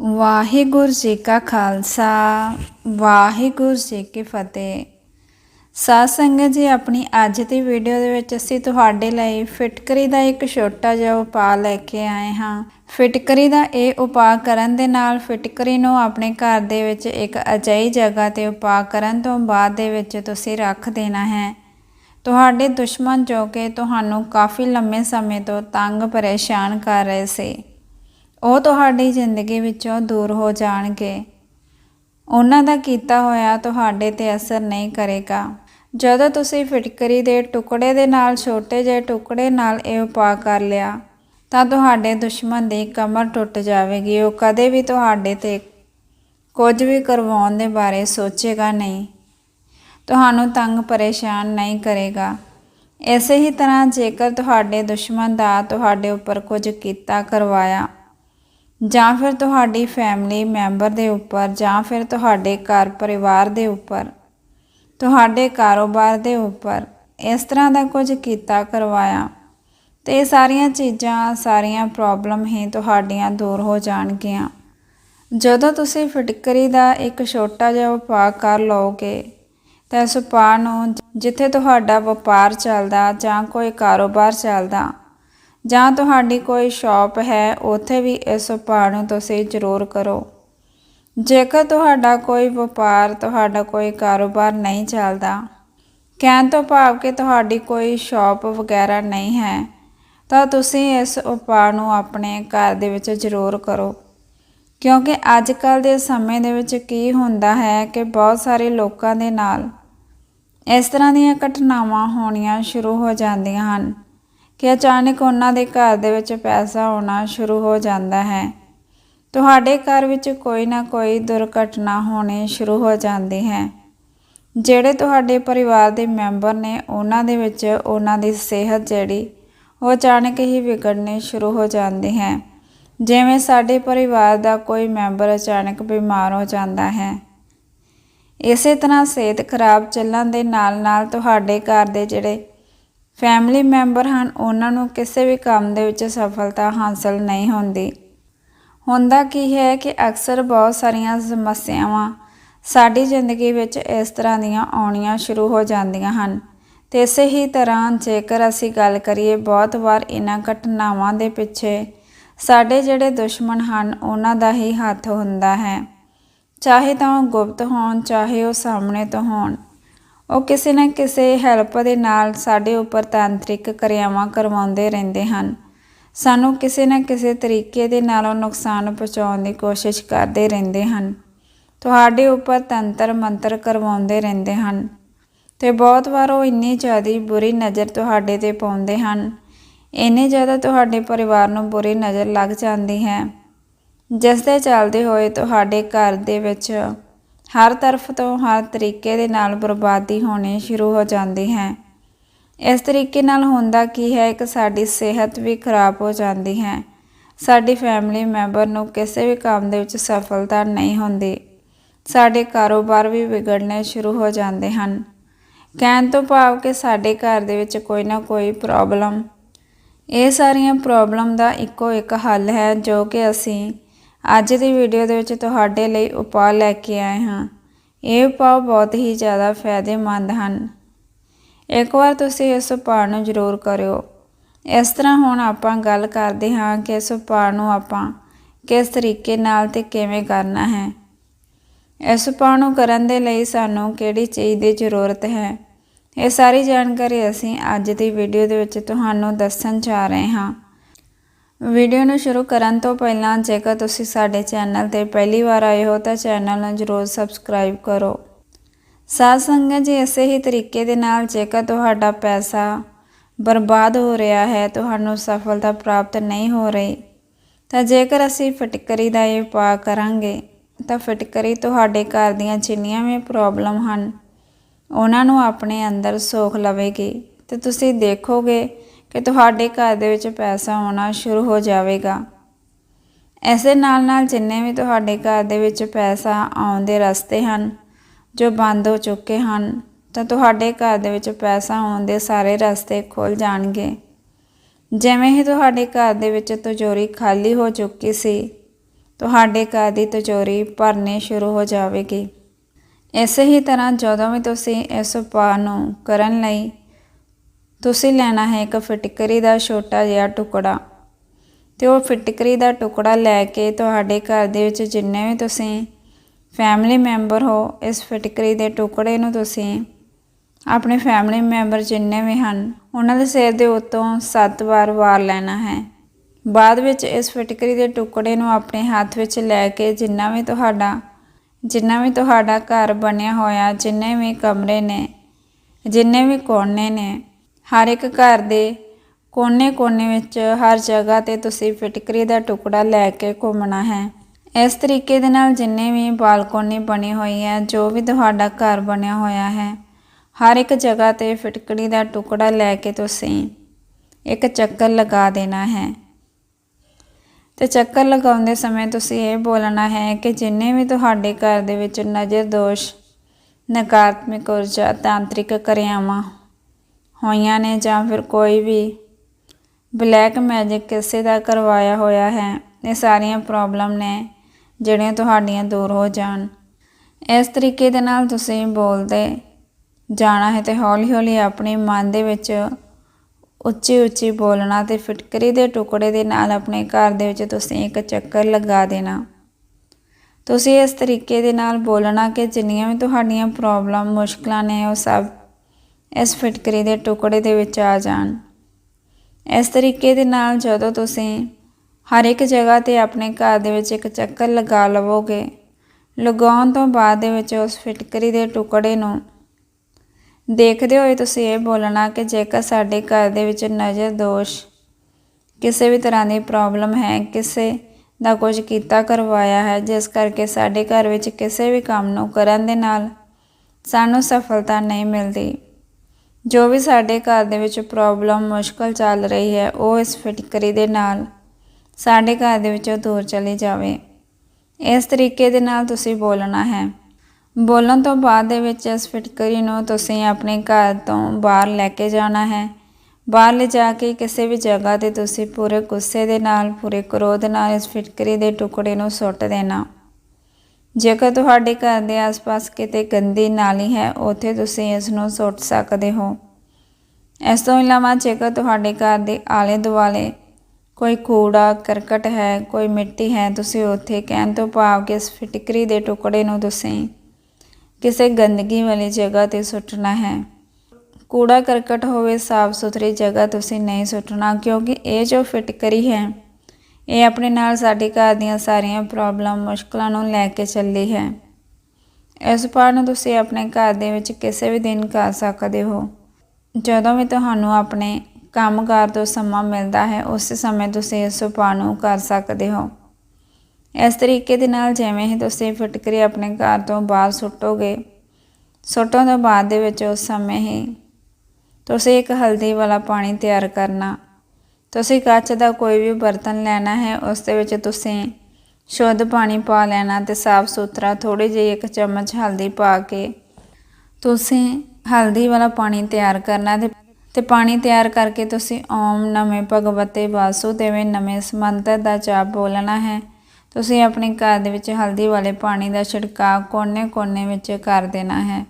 ਵਾਹਿਗੁਰੂ ਜੀ ਕਾ ਖਾਲਸਾ, ਵਾਹਿਗੁਰੂ ਜੀ ਕੀ ਫਤਿਹ। ਸਾਧ ਸੰਗਤ ਜੀ, ਆਪਣੀ ਅੱਜ ਦੀ ਵੀਡੀਓ ਦੇ ਵਿੱਚ ਅਸੀਂ ਤੁਹਾਡੇ ਲਈ ਫਿਟਕਰੀ ਦਾ ਇੱਕ ਛੋਟਾ ਜਿਹਾ ਉਪਾਅ ਲੈ ਕੇ ਆਏ ਹਾਂ। ਫਿਟਕਰੀ ਦਾ ਇਹ ਉਪਾਅ ਕਰਨ ਦੇ ਨਾਲ ਫਿਟਕਰੀ ਨੂੰ ਆਪਣੇ ਘਰ ਦੇ ਵਿੱਚ ਇੱਕ ਅਜਿਹੀ ਜਗ੍ਹਾ ਤੇ ਉਪਾਅ ਕਰਨ ਤੋਂ ਬਾਅਦ ਦੇ ਵਿੱਚ ਤੁਸੀਂ ਰੱਖ ਦੇਣਾ ਹੈ। ਤੁਹਾਡੇ ਦੁਸ਼ਮਣ ਜੋ ਕਿ ਤੁਹਾਨੂੰ ਕਾਫੀ ਲੰਮੇ ਸਮੇਂ ਤੋਂ ਤੰਗ ਪਰੇਸ਼ਾਨ ਕਰ ਰਹੇ ਸੀ। ਉਹ ਤੁਹਾਡੀ ਜ਼ਿੰਦਗੀ ਵਿੱਚੋਂ ਦੂਰ ਹੋ ਜਾਣਗੇ। ਉਹਨਾਂ ਦਾ ਕੀਤਾ ਹੋਇਆ ਤੁਹਾਡੇ ਤੇ ਅਸਰ ਨਹੀਂ ਕਰੇਗਾ। ਜਦੋਂ ਤੁਸੀਂ ਫਿਟਕਰੀ ਦੇ ਟੁਕੜੇ ਦੇ ਨਾਲ, ਛੋਟੇ ਜਿਹੇ ਟੁਕੜੇ ਨਾਲ ਇਹ ਉਪਾਅ ਕਰ ਲਿਆ, ਤਾਂ ਤੁਹਾਡੇ ਦੁਸ਼ਮਣ ਦੀ ਕਮਰ ਟੁੱਟ ਜਾਵੇਗੀ। ਉਹ ਕਦੇ ਵੀ ਤੁਹਾਡੇ ਤੇ ਕੁਝ ਵੀ ਕਰਵਾਉਣ ਦੇ ਬਾਰੇ ਸੋਚੇਗਾ ਨਹੀਂ। ਤੁਹਾਨੂੰ ਤੰਗ ਪਰੇਸ਼ਾਨ ਨਹੀਂ ਕਰੇਗਾ। ਇਸੇ ਹੀ ਤਰ੍ਹਾਂ ਜੇਕਰ ਤੁਹਾਡੇ ਦੁਸ਼ਮਣ ਦਾ, ਤੁਹਾਡੇ ਉੱਪਰ ਕੁਝ ਕੀਤਾ ਕਰਵਾਇਆ ਜਾਂ ਫਿਰ ਤੁਹਾਡੀ ਫੈਮਿਲੀ ਮੈਂਬਰ ਦੇ ਉੱਪਰ ਜਾਂ ਫਿਰ ਤੁਹਾਡੇ ਘਰ ਪਰਿਵਾਰ ਦੇ ਉੱਪਰ, ਤੁਹਾਡੇ ਕਾਰੋਬਾਰ ਦੇ ਉੱਪਰ ਇਸ ਤਰ੍ਹਾਂ ਦਾ ਕੁਝ ਕੀਤਾ, ਕਰਵਾਇਆ। ਤੇ ਇਹ ਸਾਰੀਆਂ ਚੀਜ਼ਾਂ, ਸਾਰੀਆਂ ਪ੍ਰੋਬਲਮ ਹੀ ਤੁਹਾਡੀਆਂ ਦੂਰ ਹੋ ਜਾਣਗੀਆਂ। ਜਦੋਂ ਤੁਸੀਂ ਫਿਟਕਰੀ ਦਾ ਇੱਕ ਛੋਟਾ ਜਿਹਾ ਉਪਾਅ ਕਰ ਲਓਗੇ, ਤਾਂ ਇਸ ਉਪਾਅ ਨੂੰ ਜਿੱਥੇ ਤੁਹਾਡਾ ਵਪਾਰ ਚੱਲਦਾ ਜਾਂ ਕੋਈ ਕਾਰੋਬਾਰ ਚੱਲਦਾ ਜਾਂ ਤੁਹਾਡੀ ਕੋਈ ਸ਼ਾਪ ਹੈ, ਉੱਥੇ ਵੀ ਇਸ ਉਪਾਅ ਨੂੰ ਤੁਸੀਂ ਜ਼ਰੂਰ ਕਰੋ। ਜੇਕਰ ਤੁਹਾਡਾ ਕੋਈ ਵਪਾਰ, ਤੁਹਾਡਾ ਕੋਈ ਕਾਰੋਬਾਰ ਨਹੀਂ ਚੱਲਦਾ, ਕਹਿਣ ਤੋਂ ਭਾਵ ਕਿ ਤੁਹਾਡੀ ਕੋਈ ਸ਼ਾਪ ਵਗੈਰਾ ਨਹੀਂ ਹੈ, ਤਾਂ ਤੁਸੀਂ ਇਸ ਉਪਾਅ ਨੂੰ ਆਪਣੇ ਘਰ ਦੇ ਵਿੱਚ ਜ਼ਰੂਰ ਕਰੋ। ਕਿਉਂਕਿ ਅੱਜ ਕੱਲ ਦੇ ਸਮੇਂ ਦੇ ਵਿੱਚ ਕੀ ਹੁੰਦਾ ਹੈ ਕਿ ਬਹੁਤ ਸਾਰੇ ਲੋਕਾਂ ਦੇ ਨਾਲ ਇਸ ਤਰ੍ਹਾਂ ਦੀਆਂ ਘਟਨਾਵਾਂ ਹੋਣੀਆਂ ਸ਼ੁਰੂ ਹੋ ਜਾਂਦੀਆਂ ਹਨ। ਕਿ ਅਚਾਨਕ ਉਹਨਾਂ ਦੇ ਘਰ ਦੇ ਵਿੱਚ ਪੈਸਾ ਆਉਣਾ ਸ਼ੁਰੂ ਹੋ ਜਾਂਦਾ ਹੈ। ਤੁਹਾਡੇ ਘਰ ਵਿੱਚ ਕੋਈ ਨਾ ਕੋਈ ਦੁਰਘਟਨਾ ਹੋਣੀ ਸ਼ੁਰੂ ਹੋ ਜਾਂਦੀ ਹੈ। ਜਿਹੜੇ ਤੁਹਾਡੇ ਪਰਿਵਾਰ ਦੇ ਮੈਂਬਰ ਨੇ ਉਹਨਾਂ ਦੇ ਵਿੱਚ ਉਹਨਾਂ ਦੀ ਸਿਹਤ ਜਿਹੜੀ, ਉਹ ਅਚਾਨਕ ਹੀ ਵਿਗੜਨੀ ਸ਼ੁਰੂ ਹੋ ਜਾਂਦੀ ਹੈ। ਜਿਵੇਂ ਸਾਡੇ ਪਰਿਵਾਰ ਦਾ ਕੋਈ ਮੈਂਬਰ ਅਚਾਨਕ ਬਿਮਾਰ ਹੋ ਜਾਂਦਾ ਹੈ। ਇਸੇ ਤਰ੍ਹਾਂ ਸਿਹਤ ਖਰਾਬ ਚੱਲਣ ਦੇ ਨਾਲ-ਨਾਲ ਤੁਹਾਡੇ ਘਰ ਦੇ ਜਿਹੜੇ ਫੈਮਿਲੀ ਮੈਂਬਰ ਹਨ, ਉਹਨਾਂ ਨੂੰ ਕਿਸੇ ਵੀ ਕੰਮ ਦੇ ਵਿੱਚ ਸਫਲਤਾ ਹਾਸਲ ਨਹੀਂ ਹੁੰਦੀ। ਹੁੰਦਾ ਕੀ ਹੈ ਕਿ ਅਕਸਰ ਬਹੁਤ ਸਾਰੀਆਂ ਸਮੱਸਿਆਵਾਂ ਸਾਡੀ ਜ਼ਿੰਦਗੀ ਵਿੱਚ ਇਸ ਤਰ੍ਹਾਂ ਦੀਆਂ ਆਉਣੀਆਂ ਸ਼ੁਰੂ ਹੋ ਜਾਂਦੀਆਂ ਹਨ। ਤੇ ਇਸੇ ਹੀ ਤਰ੍ਹਾਂ ਜੇਕਰ ਅਸੀਂ ਗੱਲ ਕਰੀਏ ਬਹੁਤ ਵਾਰ ਇਹਨਾਂ ਘਟਨਾਵਾਂ ਦੇ ਪਿੱਛੇ, ਸਾਡੇ ਜਿਹੜੇ ਦੁਸ਼ਮਣ ਹਨ, ਉਹਨਾਂ ਦਾ ਹੀ ਹੱਥ ਹੁੰਦਾ ਹੈ। ਚਾਹੇ ਤਾਂ ਉਹ ਗੁਪਤ ਹੋਣ, ਚਾਹੇ ਉਹ ਸਾਹਮਣੇ ਤੋਂ ਹੋਣ। ਉਹ ਕਿਸੇ ਨਾ ਕਿਸੇ ਹੈਲਪ ਦੇ ਨਾਲ ਸਾਡੇ ਉੱਪਰ ਤਾਂਤਰਿਕ ਕਿਰਿਆਵਾਂ ਕਰਵਾਉਂਦੇ ਰਹਿੰਦੇ ਹਨ। ਸਾਨੂੰ ਕਿਸੇ ਨਾ ਕਿਸੇ ਤਰੀਕੇ ਦੇ ਨਾਲ ਨੁਕਸਾਨ ਪਹੁੰਚਾਉਣ ਦੀ ਕੋਸ਼ਿਸ਼ ਕਰਦੇ ਰਹਿੰਦੇ ਹਨ। ਤੁਹਾਡੇ ਉੱਪਰ ਤੰਤਰ ਮੰਤਰ ਕਰਵਾਉਂਦੇ ਰਹਿੰਦੇ ਹਨ ਤੇ ਬਹੁਤ ਵਾਰ ਉਹ ਇੰਨੀ ਜ਼ਿਆਦਾ ਬੁਰੀ ਨਜ਼ਰ ਤੁਹਾਡੇ ਤੇ ਪਾਉਂਦੇ ਹਨ। ਇੰਨੇ ਜ਼ਿਆਦਾ ਤੁਹਾਡੇ ਪਰਿਵਾਰ ਨੂੰ ਬੁਰੀ ਨਜ਼ਰ ਲੱਗ ਜਾਂਦੀ ਹੈ। ਜਿਸ ਦੇ ਚੱਲਦੇ ਹੋਏ ਤੁਹਾਡੇ ਘਰ ਦੇ ਵਿੱਚ ਹਰ ਤਰਫ ਤੋਂ ਹਰ ਤਰੀਕੇ ਦੇ ਨਾਲ ਬਰਬਾਦੀ ਹੋਣੀ ਸ਼ੁਰੂ ਹੋ ਜਾਂਦੀ ਹੈ। ਇਸ ਤਰੀਕੇ ਨਾਲ ਹੁੰਦਾ ਕੀ ਹੈ ਕਿ ਸਾਡੀ ਸਿਹਤ ਵੀ ਖਰਾਬ ਹੋ ਜਾਂਦੀ ਹੈ। ਸਾਡੀ ਫੈਮਿਲੀ ਮੈਂਬਰ ਨੂੰ ਕਿਸੇ ਵੀ ਕੰਮ ਦੇ ਵਿੱਚ ਸਫਲਤਾ ਨਹੀਂ ਹੁੰਦੀ। ਸਾਡੇ ਕਾਰੋਬਾਰ ਵੀ ਵਿਗੜਨੇ ਸ਼ੁਰੂ ਹੋ ਜਾਂਦੇ ਹਨ। ਕਹਿਣ ਤੋਂ ਭਾਵ ਕਿ ਸਾਡੇ ਘਰ ਦੇ ਵਿੱਚ ਕੋਈ ਨਾ ਕੋਈ ਪ੍ਰੋਬਲਮ ਇਹ ਸਾਰੀਆਂ ਪ੍ਰੋਬਲਮ ਦਾ ਇੱਕੋ ਇੱਕ ਹੱਲ ਹੈ, ਜੋ ਕਿ ਅਸੀਂ ਅੱਜ ਦੀ ਵੀਡੀਓ ਦੇ ਵਿੱਚ ਤੁਹਾਡੇ ਲਈ ਉਪਾਅ ਲੈ ਕੇ ਆਏ ਹਾਂ। ਇਹ ਉਪਾਅ ਬਹੁਤ ਹੀ ਜ਼ਿਆਦਾ ਫਾਇਦੇਮੰਦ ਹਨ। ਇੱਕ ਵਾਰ ਤੁਸੀਂ ਇਸ ਉਪਾਅ ਨੂੰ ਜ਼ਰੂਰ ਕਰਿਓ। ਇਸ ਤਰ੍ਹਾਂ ਹੁਣ ਆਪਾਂ ਗੱਲ ਕਰਦੇ ਹਾਂ ਕਿ ਇਸ ਉਪਾਅ ਨੂੰ ਆਪਾਂ ਕਿਸ ਤਰੀਕੇ ਨਾਲ ਤੇ ਕਿਵੇਂ ਕਰਨਾ ਹੈ। ਇਸ ਉਪਾਅ ਨੂੰ ਕਰਨ ਦੇ ਲਈ ਸਾਨੂੰ ਕਿਹੜੀ ਚੀਜ਼ ਦੀ ਜ਼ਰੂਰਤ ਹੈ, ਇਹ ਸਾਰੀ ਜਾਣਕਾਰੀ ਅਸੀਂ ਅੱਜ ਦੀ ਵੀਡੀਓ ਦੇ ਵਿੱਚ ਤੁਹਾਨੂੰ ਦੱਸਣ ਜਾ ਰਹੇ ਹਾਂ। ਵੀਡੀਓ ਨੂੰ ਸ਼ੁਰੂ ਕਰਨ ਤੋਂ ਪਹਿਲਾਂ ਜੇਕਰ ਤੁਸੀਂ ਸਾਡੇ ਚੈਨਲ ਤੇ ਪਹਿਲੀ ਵਾਰ ਆਏ ਹੋ ਤਾਂ ਚੈਨਲ ਨੂੰ ਜ਼ਰੂਰ ਸਬਸਕ੍ਰਾਈਬ ਕਰੋ। ਸਾਧ ਸੰਗਤ ਜੀ, ਇਸੇ ਹੀ ਤਰੀਕੇ ਦੇ ਨਾਲ ਜੇਕਰ ਤੁਹਾਡਾ ਪੈਸਾ ਬਰਬਾਦ ਹੋ ਰਿਹਾ ਹੈ, ਤੁਹਾਨੂੰ ਸਫਲਤਾ ਪ੍ਰਾਪਤ ਨਹੀਂ ਹੋ ਰਹੀ, ਤਾਂ ਜੇਕਰ ਅਸੀਂ ਫਟਕਰੀ ਦਾ ਇਹ ਉਪਾਅ ਕਰਾਂਗੇ, ਤਾਂ ਫਟਕਰੀ ਤੁਹਾਡੇ ਘਰ ਦੀਆਂ ਜਿੰਨੀਆਂ ਵੀ ਪ੍ਰੋਬਲਮ ਹਨ, ਉਹਨਾਂ ਨੂੰ ਆਪਣੇ ਅੰਦਰ ਸੋਖ ਲਵੇਗੀ। ਤੇ ਤੁਸੀਂ ਦੇਖੋਗੇ ਕਿ ਤੁਹਾਡੇ ਘਰ ਦੇ ਵਿੱਚ ਪੈਸਾ ਆਉਣਾ ਸ਼ੁਰੂ ਹੋ ਜਾਵੇਗਾ। ਐਸੇ ਨਾਲ ਨਾਲ ਜਿੰਨੇ ਵੀ ਤੁਹਾਡੇ ਘਰ ਦੇ ਵਿੱਚ ਪੈਸਾ ਆਉਣ ਦੇ ਰਸਤੇ ਹਨ, ਜੋ ਬੰਦ ਹੋ ਚੁੱਕੇ ਹਨ, ਤਾਂ ਤੁਹਾਡੇ ਘਰ ਦੇ ਵਿੱਚ ਪੈਸਾ ਆਉਣ ਦੇ ਸਾਰੇ ਰਸਤੇ ਖੁੱਲ ਜਾਣਗੇ। ਜਿਵੇਂ ਹੀ ਤੁਹਾਡੇ ਘਰ ਦੇ ਵਿੱਚ ਤਜੋਰੀ ਖਾਲੀ ਹੋ ਚੁੱਕੀ ਸੀ, ਤੁਹਾਡੇ ਘਰ ਦੀ ਤਜੋਰੀ ਭਰਨੀ ਸ਼ੁਰੂ ਹੋ ਜਾਵੇਗੀ। ਇਸੇ ਹੀ ਤਰ੍ਹਾਂ ਜਦੋਂ ਵੀ ਤੁਸੀਂ ਇਸ ਉਪਾਅ ਨੂੰ ਕਰਨ ਲਈ ਤੁਸੀਂ ਲੈਣਾ ਹੈ ਇੱਕ ਫਿਟਕਰੀ ਦਾ ਛੋਟਾ ਜਿਹਾ ਟੁਕੜਾ। ਤੇ ਉਹ ਫਿਟਕਰੀ ਦਾ ਟੁਕੜਾ ਲੈ ਕੇ ਤੁਹਾਡੇ ਘਰ ਦੇ ਵਿੱਚ ਜਿੰਨੇ ਵੀ ਤੁਸੀਂ ਫੈਮਿਲੀ ਮੈਂਬਰ ਹੋ, ਇਸ ਫਿਟਕਰੀ ਦੇ ਟੁਕੜੇ ਨੂੰ ਤੁਸੀਂ ਆਪਣੇ ਫੈਮਿਲੀ ਮੈਂਬਰ ਜਿੰਨੇ ਵੀ ਹਨ, ਉਹਨਾਂ ਦੇ ਸਿਰ ਦੇ ਉੱਤੋਂ 7 ਵਾਰ ਵਾਰ ਲੈਣਾ ਹੈ। ਬਾਅਦ ਵਿੱਚ ਇਸ ਫਿਟਕਰੀ ਦੇ ਟੁਕੜੇ ਨੂੰ ਆਪਣੇ ਹੱਥ ਵਿੱਚ ਲੈ ਕੇ ਜਿੰਨਾ ਵੀ ਤੁਹਾਡਾ, ਜਿੰਨਾ ਵੀ ਤੁਹਾਡਾ ਘਰ ਬਣਿਆ ਹੋਇਆ, ਜਿੰਨੇ ਵੀ ਕਮਰੇ ਨੇ, ਜਿੰਨੇ ਵੀ ਕੋਨੇ ਨੇ ਹਰ ਇੱਕ ਘਰ ਦੇ ਕੋਨੇ-ਕੋਨੇ ਵਿੱਚ ਹਰ ਜਗ੍ਹਾ ਤੇ ਤੁਸੀਂ ਫਿਟਕਰੀ ਦਾ ਟੁਕੜਾ ਲੈ ਕੇ ਘੁੰਮਣਾ ਹੈ। ਇਸ ਤਰੀਕੇ ਦੇ ਨਾਲ ਜਿੰਨੇ ਵੀ ਬਾਲਕੋਨੀ ਬਣੀ ਹੋਈ ਹੈ, ਜੋ ਵੀ ਤੁਹਾਡਾ ਘਰ ਬਣਿਆ ਹੋਇਆ ਹੈ, ਹਰ ਇੱਕ ਜਗ੍ਹਾ ਤੇ ਫਿਟਕੜੀ ਦਾ ਟੁਕੜਾ ਲੈ ਕੇ ਤੁਸੀਂ ਇੱਕ ਚੱਕਰ ਲਗਾ ਦੇਣਾ ਹੈ। ਤੇ ਚੱਕਰ ਲਗਾਉਂਦੇ ਸਮੇਂ ਤੁਸੀਂ ਇਹ ਬੋਲਣਾ ਹੈ ਕਿ ਜਿੰਨੇ ਵੀ ਤੁਹਾਡੇ ਘਰ ਦੇ ਵਿੱਚ ਨਜ਼ਰ ਦੋਸ਼ ਨਕਾਰਾਤਮਕ ਊਰਜਾ, ਤਾਂਤਰਿਕ ਕਿਰਿਆਵਾਂ ਹੋਈਆਂ ਨੇ ਜਾਂ ਫਿਰ ਕੋਈ ਵੀ ਬਲੈਕ ਮੈਜਿਕ ਕਿਸੇ ਦਾ ਕਰਵਾਇਆ ਹੋਇਆ ਹੈ, ਇਹ ਸਾਰੀਆਂ ਪ੍ਰੋਬਲਮ ਨੇ ਜਿਹੜੀਆਂ ਤੁਹਾਡੀਆਂ ਦੂਰ ਹੋ ਜਾਣ। ਇਸ ਤਰੀਕੇ ਦੇ ਨਾਲ ਤੁਸੀਂ ਬੋਲਦੇ ਜਾਣਾ ਹੈ ਤੇ ਹੌਲੀ-ਹੌਲੀ ਆਪਣੇ ਮਨ ਦੇ ਵਿੱਚ ਉੱਚੀ-ਉੱਚੀ ਬੋਲਣਾ ਤੇ ਫਿਟਕਰੀ ਦੇ ਟੁਕੜੇ ਦੇ ਨਾਲ ਆਪਣੇ ਘਰ ਦੇ ਵਿੱਚ ਤੁਸੀਂ ਇੱਕ ਚੱਕਰ ਲਗਾ ਦੇਣਾ। ਤੁਸੀਂ ਇਸ ਤਰੀਕੇ ਦੇ ਨਾਲ ਬੋਲਣਾ ਕਿ ਜਿੰਨੀਆਂ ਵੀ ਤੁਹਾਡੀਆਂ ਪ੍ਰੋਬਲਮ, ਮੁਸ਼ਕਲਾਂ ਨੇ ਉਹ ਸਭ ਇਸ ਫਿਟਕਰੀ ਦੇ ਟੁਕੜੇ ਦੇ ਵਿੱਚ ਆ ਜਾਣ। ਇਸ ਤਰੀਕੇ ਦੇ ਨਾਲ ਜਦੋਂ ਤੁਸੀਂ ਹਰ ਇੱਕ ਜਗ੍ਹਾ ਤੇ ਆਪਣੇ ਘਰ ਦੇ ਵਿੱਚ ਇੱਕ ਚੱਕਰ ਲਗਾ ਲਵੋਗੇ, ਲਗਾਉਣ ਤੋਂ ਬਾਅਦ ਦੇ ਵਿੱਚ ਉਸ ਫਿਟਕਰੀ ਦੇ ਟੁਕੜੇ ਨੂੰ ਦੇਖਦੇ ਹੋਏ ਤੁਸੀਂ ਇਹ ਬੋਲਣਾ ਕਿ ਜੇਕਰ ਸਾਡੇ ਘਰ ਦੇ ਵਿੱਚ ਨਜ਼ਰ ਦੋਸ਼, ਕਿਸੇ ਵੀ ਤਰ੍ਹਾਂ ਦੀ ਪ੍ਰੋਬਲਮ ਹੈ, ਕਿਸੇ ਦਾ ਕੁਝ ਕੀਤਾ ਕਰਵਾਇਆ ਹੈ, ਜਿਸ ਕਰਕੇ ਸਾਡੇ ਘਰ ਵਿੱਚ ਕਿਸੇ ਵੀ ਕੰਮ ਨੂੰ ਕਰਨ ਦੇ ਨਾਲ ਸਾਨੂੰ ਸਫਲਤਾ ਨਹੀਂ ਮਿਲਦੀ। ਜੋ ਵੀ ਸਾਡੇ ਘਰ ਦੇ ਵਿੱਚ ਪ੍ਰੋਬਲਮ ਮੁਸ਼ਕਲ ਚੱਲ ਰਹੀ ਹੈ, ਉਹ ਇਸ ਫਿਟਕਰੀ ਦੇ ਨਾਲ ਸਾਡੇ ਘਰ ਦੇ ਵਿੱਚੋਂ ਦੂਰ ਚਲੀ ਜਾਵੇ। ਇਸ ਤਰੀਕੇ ਦੇ ਨਾਲ ਤੁਸੀਂ ਬੋਲਣਾ ਹੈ। ਬੋਲਣ ਤੋਂ ਬਾਅਦ ਦੇ ਵਿੱਚ ਇਸ ਫਿਟਕਰੀ ਨੂੰ ਤੁਸੀਂ ਆਪਣੇ ਘਰ ਤੋਂ ਬਾਹਰ ਲੈ ਕੇ ਜਾਣਾ ਹੈ। ਬਾਹਰ ਲੈ ਜਾ ਕੇ ਕਿਸੇ ਵੀ ਜਗ੍ਹਾ ਤੇ ਤੁਸੀਂ ਪੂਰੇ ਗੁੱਸੇ ਦੇ ਨਾਲ, ਪੂਰੇ ਕ੍ਰੋਧ ਨਾਲ ਇਸ ਫਿਟਕਰੀ ਦੇ ਟੁਕੜੇ ਨੂੰ ਸੁੱਟ ਦੇਣਾ। ਜੇਕਰ ਤੁਹਾਡੇ ਘਰ ਦੇ ਆਸ-ਪਾਸ ਕਿਤੇ ਗੰਦੀ ਨਾਲੀ ਹੈ, ਉੱਥੇ ਤੁਸੀਂ ਇਸ ਨੂੰ ਸੁੱਟ ਸਕਦੇ ਹੋ। ਇਸ ਤੋਂ ਇਲਾਵਾ ਜੇਕਰ ਤੁਹਾਡੇ ਘਰ ਦੇ ਆਲੇ-ਦੁਆਲੇ ਕੋਈ ਕੂੜਾ, ਕਰਕਟ ਹੈ, ਕੋਈ ਮਿੱਟੀ ਹੈ, ਤੁਸੀਂ ਉੱਥੇ ਕਹਿਣ ਤੋਂ ਭਾਵ ਕਿ ਇਸ ਫਿਟਕਰੀ ਦੇ ਟੁਕੜੇ ਨੂੰ ਤੁਸੀਂ ਕਿਸੇ ਗੰਦਗੀ ਵਾਲੀ ਜਗ੍ਹਾ ਤੇ ਸੁੱਟਣਾ ਹੈ। ਕੂੜਾ ਕਰਕਟ ਹੋਵੇ ਸਾਫ਼ ਸੁਥਰੀ ਜਗ੍ਹਾ ਤੁਸੀਂ ਨਹੀਂ ਸੁੱਟਣਾ, ਕਿਉਂਕਿ ਇਹ ਜੋ ਫਿਟਕਰੀ ਹੈ ਇਹ ਆਪਣੇ ਨਾਲ ਸਾਡੇ ਘਰ ਦੀਆਂ ਸਾਰੀਆਂ ਪ੍ਰੋਬਲਮ ਮੁਸ਼ਕਲਾਂ ਨੂੰ ਲੈ ਕੇ ਚੱਲੀ ਹੈ। ਇਸ ਪਾਠ ਨੂੰ ਤੁਸੀਂ ਆਪਣੇ ਘਰ ਦੇ ਵਿੱਚ ਕਿਸੇ ਵੀ ਦਿਨ ਕਰ ਸਕਦੇ ਹੋ। ਜਦੋਂ ਵੀ ਤੁਹਾਨੂੰ ਆਪਣੇ ਕੰਮਕਾਰ ਤੋਂ ਸਮਾਂ ਮਿਲਦਾ ਹੈ, ਉਸ ਸਮੇਂ ਤੁਸੀਂ ਇਸ ਉਪਾਅ ਨੂੰ ਕਰ ਸਕਦੇ ਹੋ। ਇਸ ਤਰੀਕੇ ਦੇ ਨਾਲ ਜਿਵੇਂ ਹੀ ਤੁਸੀਂ ਫਿਟਕਰੀ ਆਪਣੇ ਘਰ ਤੋਂ ਬਾਹਰ ਸੁੱਟੋਗੇ, ਸੁੱਟਣ ਤੋਂ ਬਾਅਦ ਦੇ ਵਿੱਚ ਉਸ ਸਮੇਂ ਹੀ ਤੁਸੀਂ ਇੱਕ ਹਲਦੀ ਵਾਲਾ ਪਾਣੀ ਤਿਆਰ ਕਰਨਾ ਤੁਸੀਂ ਕੱਚ ਦਾ ਕੋਈ ਵੀ ਬਰਤਨ ਲੈਣਾ ਹੈ, ਉਸ ਦੇ ਵਿੱਚ ਤੁਸੀਂ ਸ਼ੁੱਧ ਪਾਣੀ ਪਾ ਲੈਣਾ ਤੇ ਸਾਫ਼ ਸੁਥਰਾ ਥੋੜੀ ਜਿਹੀ ਇੱਕ ਚਮਚ ਹਲਦੀ ਪਾ ਕੇ ਤੁਸੀਂ ਹਲਦੀ ਵਾਲਾ ਪਾਣੀ ਤਿਆਰ ਕਰਨਾ ਤੇ ਤੇ ਪਾਣੀ ਤਿਆਰ ਕਰਕੇ ਤੁਸੀਂ ਓਮ ਨਮੇ ਭਗਵਤੇ ਵਾਸੁਦੇਵੇ ਨਮੇ ਸਮੰਤਰ ਦਾ ਜਾਪ ਬੋਲਣਾ ਹੈ। ਤੁਸੀਂ ਆਪਣੇ ਘਰ ਦੇ ਵਿੱਚ ਹਲਦੀ ਵਾਲੇ ਪਾਣੀ ਦਾ ਛਿੜਕਾਅ ਕੋਨੇ-ਕੋਨੇ ਵਿੱਚ ਕਰ ਦੇਣਾ ਹੈ।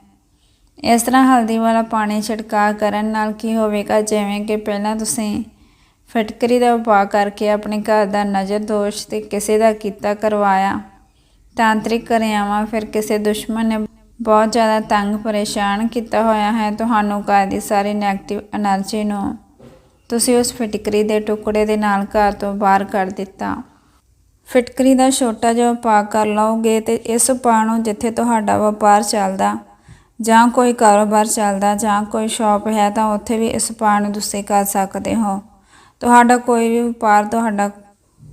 ਇਸ ਤਰ੍ਹਾਂ ਹਲਦੀ ਵਾਲਾ ਪਾਣੀ ਛਿੜਕਾਅ ਕਰਨ ਨਾਲ ਕੀ ਹੋਵੇਗਾ? ਜਿਵੇਂ ਕਿ ਪਹਿਲਾਂ ਤੁਸੀਂ ਫਟਕਰੀ ਦਾ ਉਪਾਅ ਕਰਕੇ ਆਪਣੇ ਘਰ ਦਾ ਨਜ਼ਰ ਦੋਸ਼ ਤੇ ਕਿਸੇ ਦਾ ਕੀਤਾ ਕਰਵਾਇਆ। ਤਾਂਤਰਿਕ ਕਿਰਿਆਵਾਂ ਫਿਰ ਕਿਸੇ ਦੁਸ਼ਮਣ ਨੇ ਬਹੁਤ ਜ਼ਿਆਦਾ ਤੰਗ ਪਰੇਸ਼ਾਨ ਕੀਤਾ ਹੋਇਆ ਹੈ। ਤੁਹਾਨੂੰ ਘਰ ਦੀ ਸਾਰੀ ਨੈਗੇਟਿਵ એનર્ਜੀ ਨੂੰ ਤੁਸੀਂ ਉਸ ਫਟਕਰੀ ਦੇ ਟੁਕੜੇ ਦੇ ਨਾਲ ਘਰ ਤੋਂ ਬਾਹਰ ਕੱਢ ਦਿੱਤਾ। ਫਟਕਰੀ ਦਾ ਛੋਟਾ ਜਿਹਾ ਉਪਾਅ ਕਰ ਲਓਗੇ ਤੇ ਇਸ ਉਪਾਅ ਨੂੰ ਜਿੱਥੇ ਤੁਹਾਡਾ ਵਪਾਰ ਚੱਲਦਾ, ਜਾਂ ਕੋਈ ਕਾਰੋਬਾਰ ਚੱਲਦਾ, ਜਾਂ ਕੋਈ ਸ਼ਾਪ ਹੈ, ਤਾਂ ਉੱਥੇ ਵੀ ਇਸ ਉਪਾਅ ਨੂੰ ਤੁਸੀਂ ਕਰ ਸਕਦੇ ਹੋ। ਤੁਹਾਡਾ ਕੋਈ ਵੀ ਵਪਾਰ ਤੁਹਾਡਾ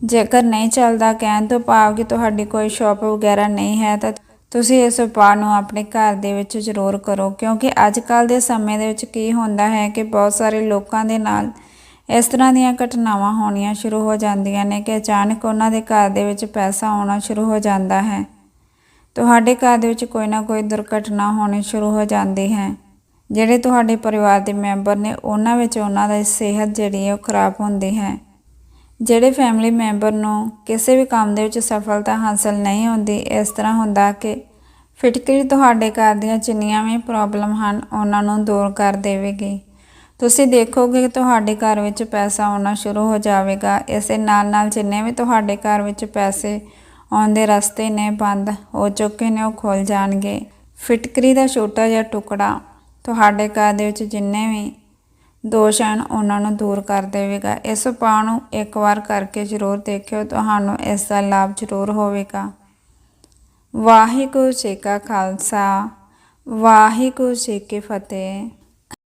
ਜੇਕਰ ਨਹੀਂ ਚੱਲਦਾ ਕਹਿਣ ਤੋਂ ਭਾਵ ਕਿ ਤੁਹਾਡੀ ਕੋਈ ਸ਼ਾਪ ਵਗੈਰਾ ਨਹੀਂ ਹੈ, ਤਾਂ ਤੁਸੀਂ ਇਸ ਉਪਾਅ ਨੂੰ ਆਪਣੇ ਘਰ ਦੇ ਵਿੱਚ ਜ਼ਰੂਰ ਕਰੋ। ਕਿਉਂਕਿ ਅੱਜ ਕੱਲ ਦੇ ਸਮੇਂ ਦੇ ਵਿੱਚ ਕੀ ਹੁੰਦਾ ਹੈ ਕਿ ਬਹੁਤ ਸਾਰੇ ਲੋਕਾਂ ਦੇ ਨਾਲ ਇਸ ਤਰ੍ਹਾਂ ਦੀਆਂ ਘਟਨਾਵਾਂ ਹੋਣੀਆਂ ਸ਼ੁਰੂ ਹੋ ਜਾਂਦੀਆਂ ਨੇ ਕਿ ਅਚਾਨਕ ਉਹਨਾਂ ਦੇ ਘਰ ਦੇ ਵਿੱਚ ਪੈਸਾ ਆਉਣਾ ਸ਼ੁਰੂ ਹੋ ਜਾਂਦਾ ਹੈ। ਤੁਹਾਡੇ ਘਰ ਦੇ ਵਿੱਚ ਕੋਈ ਨਾ ਕੋਈ ਦੁਰਘਟਨਾ ਹੋਣੀ ਸ਼ੁਰੂ ਹੋ ਜਾਂਦੀ ਹੈ। ਜਿਹੜੇ ਤੁਹਾਡੇ ਪਰਿਵਾਰ ਦੇ ਮੈਂਬਰ ਨੇ, ਉਹਨਾਂ ਵਿੱਚ ਉਹਨਾਂ ਦੀ ਸਿਹਤ ਜਿਹੜੀ ਹੈ ਉਹ ਖਰਾਬ ਹੁੰਦੀ ਹੈ। ਜਿਹੜੇ ਫੈਮਿਲੀ ਮੈਂਬਰ ਨੂੰ ਕਿਸੇ ਵੀ ਕੰਮ ਦੇ ਵਿੱਚ ਸਫਲਤਾ ਹਾਸਲ ਨਹੀਂ ਹੁੰਦੀ, ਇਸ ਤਰ੍ਹਾਂ ਹੁੰਦਾ ਕਿ ਫਿਟਕਰੀ ਤੁਹਾਡੇ ਘਰ ਦੀਆਂ ਜਿੰਨੀਆਂ ਵੀ ਪ੍ਰੋਬਲਮ ਹਨ, ਉਹਨਾਂ ਨੂੰ ਦੂਰ ਕਰ ਦੇਵੇਗੀ। ਤੁਸੀਂ ਦੇਖੋਗੇ ਕਿ ਤੁਹਾਡੇ ਘਰ ਵਿੱਚ ਪੈਸਾ ਆਉਣਾ ਸ਼ੁਰੂ ਹੋ ਜਾਵੇਗਾ। ਇਸੇ ਨਾਲ ਨਾਲ ਜਿੰਨੇ ਵੀ ਤੁਹਾਡੇ ਘਰ ਵਿੱਚ ਪੈਸੇ ਆਉਣ ਦੇ ਰਸਤੇ ਨੇ, ਬੰਦ ਹੋ ਚੁੱਕੇ ਨੇ, ਉਹ ਖੁੱਲ ਜਾਣਗੇ। ਫਿਟਕਰੀ ਦਾ ਛੋਟਾ ਜਿਹਾ ਟੁਕੜਾ ਤੁਹਾਡੇ ਘਰ ਦੇ ਵਿੱਚ ਜਿੰਨੇ ਵੀ ਦੋਸ਼ ਹਨ, ਉਹਨਾਂ ਨੂੰ ਦੂਰ ਕਰ ਦੇਵੇਗਾ। ਇਸ ਉਪਾਅ ਨੂੰ ਇੱਕ ਵਾਰ ਕਰਕੇ ਜ਼ਰੂਰ ਦੇਖਿਓ, ਤੁਹਾਨੂੰ ਇਸ ਦਾ ਲਾਭ ਜ਼ਰੂਰ ਹੋਵੇਗਾ। ਵਾਹਿਗੁਰੂ ਜੀ ਕਾ ਖਾਲਸਾ, ਵਾਹਿਗੁਰੂ ਜੀ ਕੀ ਫਤਿਹ।